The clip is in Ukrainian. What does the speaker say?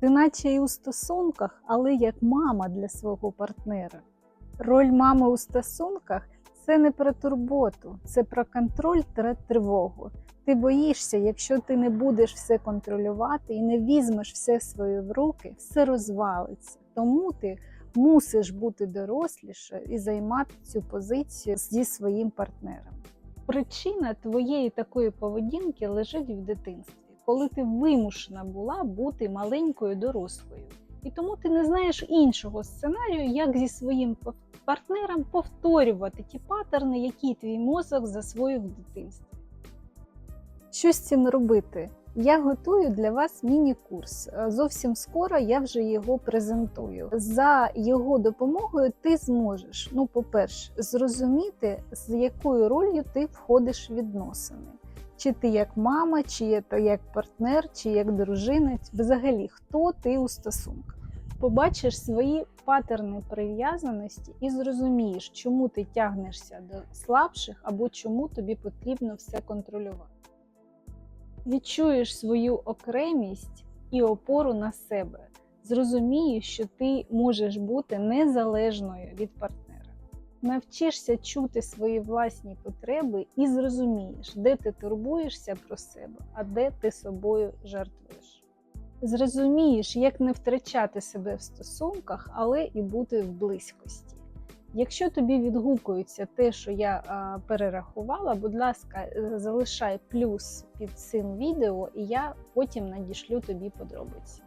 Ти наче і у стосунках, але як мама для свого партнера. Роль мами у стосунках це не про турботу, це про контроль та тривогу. Ти боїшся, якщо ти не будеш все контролювати і не візьмеш все в свої в руки, все розвалиться. Тому ти мусиш бути дорослішою і займати цю позицію зі своїм партнером. Причина твоєї такої поведінки лежить в дитинстві, коли ти вимушена була бути маленькою дорослою. І тому ти не знаєш іншого сценарію, як зі своїм партнером повторювати ті паттерни, які твій мозок засвоїв в дитинстві. Що з цим робити? Я готую для вас міні-курс. Е, Зовсім скоро я вже його презентую. За його допомогою ти зможеш, ну, по-перше, зрозуміти, з якою ролью ти входиш в відносини. Чи ти як мама, чи ти як партнер, чи як дружина, взагалі хто ти у стосунках. Побачиш свої патерни прив'язаності і зрозумієш, чому ти тягнешся до слабших або чому тобі потрібно все контролювати відчуєш свою окремість і опору на себе, зрозумієш, що ти можеш бути незалежною від партнера. Навчишся чути свої власні потреби і зрозумієш, де ти турбуєшся про себе, а де ти собою жертвуєш. Зрозумієш, як не втрачати себе в стосунках, але і бути в близькості. Якщо тобі відгукується те, що я перерахувала, будь ласка, е, залишай плюс під цим відео, і я потім надішлю тобі подробиці.